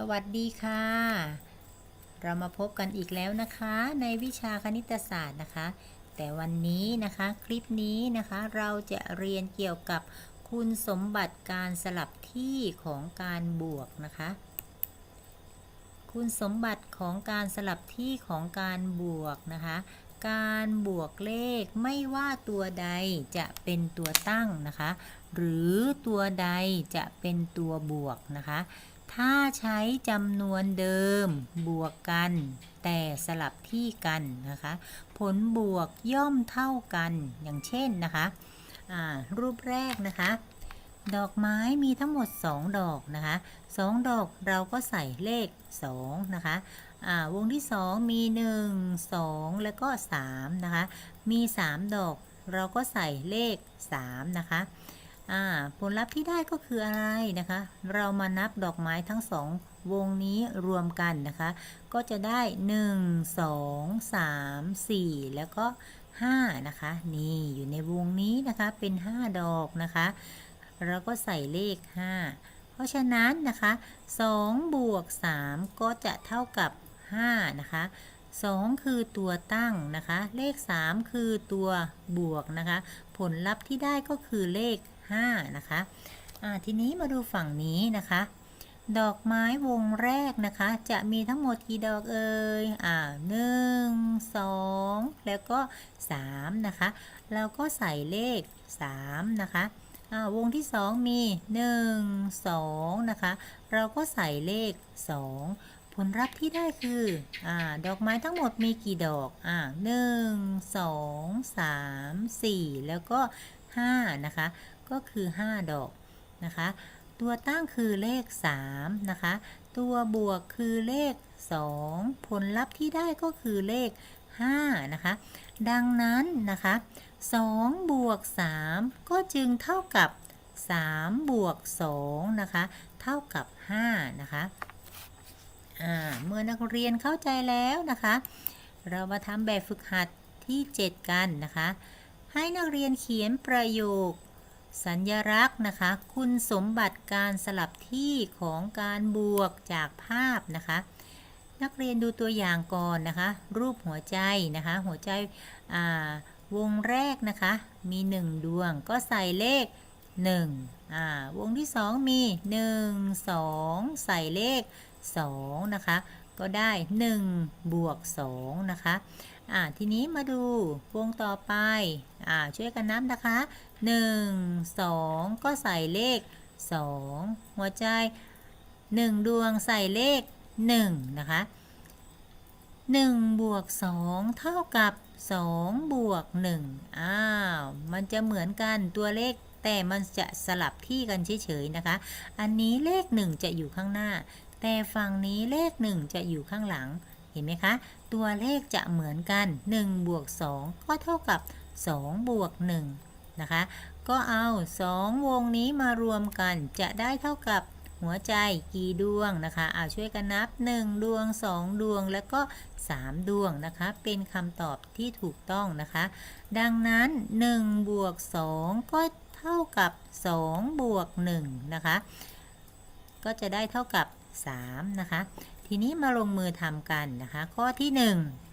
สวัสดีค่ะ เรามาพบกันอีกแล้วนะคะ ในวิชาคณิตศาสตร์นะคะ แต่วันนี้นะคะคลิปนี้นะคะเราจะเรียนเกี่ยวกับคุณสมบัติการสลับที่ของการบวกนะคะ คุณสมบัติของการสลับที่ของการบวกนะคะ การบวกเลขไม่ว่าตัวใดจะเป็นตัวตั้งนะคะ หรือตัวใดจะเป็นตัวบวกนะคะ ถ้าใช้จำนวนเดิมบวกกัน แต่สลับที่กันนะคะ ผลบวกย่อมเท่ากันอย่างเช่นนะคะรูปแรกนะคะ ดอกไม้มีทั้งหมด 2 ดอกนะคะ2ดอกเราก็ใส่เลข 2 นะคะวงที่ 2 มี 1 2 แล้วก็ 3 นะคะ มี 3 ดอกเราก็ใส่เลข 3 นะคะ อ่าผลลัพธ์ที่ได้ก็คืออะไรนะคะ เรามานับดอกไม้ทั้งสองวงนี้รวมกันนะคะ ก็จะได้ 1 2 3 4 แล้วก็ 5 นะคะ นี่อยู่ในวงนี้นะคะเป็น 5 ดอกนะคะ เราก็ใส่เลข 5 เพราะฉะนั้นนะคะ2บวก3ก็จะเท่ากับ 5 นะคะ 2 คือตัวตั้งนะคะ เลข 3 คือตัวบวกนะคะ ผลลัพธ์ที่ได้ก็คือเลข 5 นะคะทีนี้มาดูฝั่งนี้นะคะ ดอกไม้วงแรกนะคะ จะมีทั้งหมดกี่ดอกเอ่ยอ่าหนึ่งสองแล้วก็ 3 นะคะ เราก็ใส่เลข 3 นะคะอ่าวงที่ 2 มี 1 2 นะคะ เราก็ใส่เลข 2 ผลลัพธ์ที่ได้คืออ่าดอกไม้ทั้งหมดมีกี่ดอกอ่าหนึ่งสองสามสี่แล้วก็ 5 นะคะ ก็คือ 5 ดอกนะคะ ตัวตั้งคือเลข 3 นะคะ ตัวบวกคือเลข 2 ผลลัพธ์ที่ได้ก็คือเลข 5 นะคะ ดังนั้นนะคะ2บวก3ก็จึงเท่ากับ3บวก2นะคะ เท่ากับ 5 นะคะเมื่อนักเรียนเข้าใจแล้วนะคะ เรามาทำแบบฝึกหัดที่ 7 กันนะคะ ให้นักเรียนเขียนประโยค สัญลักษณ์นะคะ คุณสมบัติการสลับที่ของการบวกจากภาพนะคะ นักเรียนดูตัวอย่างก่อนนะคะ รูปหัวใจนะคะ หัวใจวงแรกนะคะ มี 1 ดวงก็ใส่เลข1อ่าวงที่ 2 มี 1 2 ใส่เลข2นะคะ ก็ได้ 1 บวก 2 นะคะ อ่าทีนี้มาดูวงต่อไปอ่าช่วยกันนับนะคะ 1 2 ก็ใส่เลข 2 หัวใจ 1 ดวงใส่เลข 1 นะคะ 1 บวก 2 เท่ากับ 2 บวก 1 อ้าว มันจะเหมือนกันตัวเลขแต่มันจะสลับที่กันเฉยๆนะคะ อันนี้เลข 1 จะอยู่ข้างหน้า แต่ฝั่งนี้เลข 1 จะอยู่ข้างหลัง ห็นไหมคะ ตัวเลขจะเหมือนกัน1บวก2ก็เท่ากับ2บวก1นะคะ ก็เอา 2 วงนี้มารวมกันจะได้เท่ากับหัวใจกี่ดวงนะคะเอาช่วยกันนับ 1 ดวง 2 ดวงแล้วก็ 3 ดวงนะคะ เป็นคำตอบที่ถูกต้องนะคะ ดังนั้น1บวก2ก็เท่ากับ2บวก1นะคะ ก็จะได้เท่ากับ3นะคะ ทีนี้มาลงมือทำกันนะคะ ข้อที่ 1